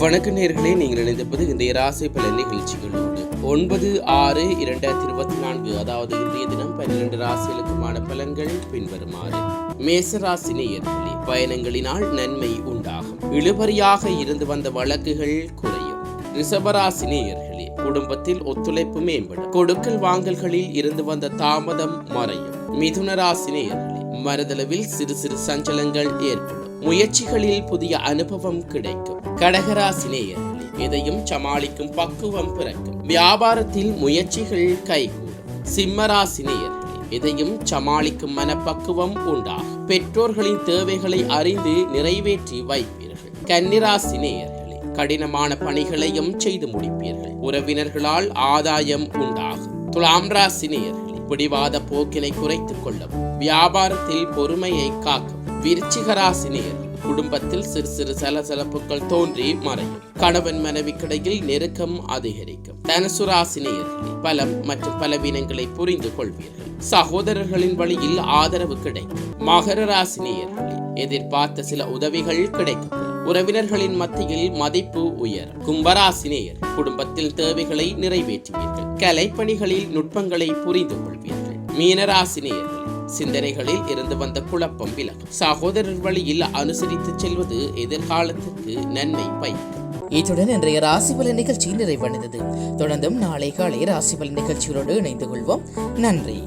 வணக்க நேர்களே நீங்கள் இணைந்திருப்பது இன்றைய ராசி பலன் நிகழ்ச்சிகளோடு ஒன்பது ஆறு இரண்டாயிரத்தி இருபத்தி நான்கு அதாவது இன்றைய தினம் பன்னிரண்டு ராசிகளுக்குமான பலன்கள் பின்வருமாறு. மேச ராசி நேயர்களே பயணங்களினால் நன்மை உண்டாகும். இழுபறியாக இருந்து வந்த வழக்குகள் குறையும். ரிஷபராசி நேயர்களே குடும்பத்தில் ஒத்துழைப்பு மேம்படும். கொடுக்கல் வாங்கல்களில் இருந்து வந்த தாமதம் மறையும். மிதுன ராசி நேயர்களே மனதளவில் சிறு சிறு சஞ்சலங்கள் ஏற்படும். முயற்சிகளில் புதிய அனுபவம் கிடைக்கும். கடகராசி எதையும் சமாளிக்கும் பக்குவம் பிறக்கும். வியாபாரத்தில் முயற்சிகள் கைகூடும். சிம்மராசி எதையும் சமாளிக்கும் மனப்பக்குவம் உண்டாகும். பெற்றோர்களின் தேவைகளை அறிந்து நிறைவேற்றி வைப்பீர்கள். கன்னிராசி நேயர்களே கடினமான பணிகளையும் செய்து முடிப்பீர்கள். உறவினர்களால் ஆதாயம் உண்டாகும். துலாம் ராசி நேயர்களே பிடிவாத போக்கினை குறைத்துக் கொள்ளவும் வியாபாரத்தில் பொறுமையை காக்கவும். விருச்சிக குடும்பத்தில் சிறு சிறு சலசலப்புகள் தோன்றி மறையும். கணவன் மனைவிக்கிடையில் நெருக்கம் அதிகரிக்கும். தனுசு பலம் மற்றும் பலவீனங்களை புரிந்து கொள்வீர்கள். சகோதரர்களின் வழியில் ஆதரவு கிடைக்கும். மகர ராசி எதிர்பார்த்த சில உதவிகள் கிடைக்கும். உறவினர்களின் மத்தியில் மதிப்பு உயர் கும்பராசினேயர் குடும்பத்தில் தேவைகளை நிறைவேற்றுவீர்கள். கலைப்பணிகளில் நுட்பங்களை புரிந்து கொள்வீர்கள். மீனராசினியர்கள் சிந்தனைகளில் இருந்து வந்த குழப்பம் விலகும். சகோதரர் வழியில் அனுசரித்து செல்வது எதிர்காலத்திற்கு நன்மை பயக்கும். இத்துடன் இன்றைய ராசிபலன் நிகழ்ச்சி நிறைவடைந்தது. தொடர்ந்தும் நாளை காலை ராசிபலன் நிகழ்ச்சிகளோடு இணைந்து கொள்வோம். நன்றி.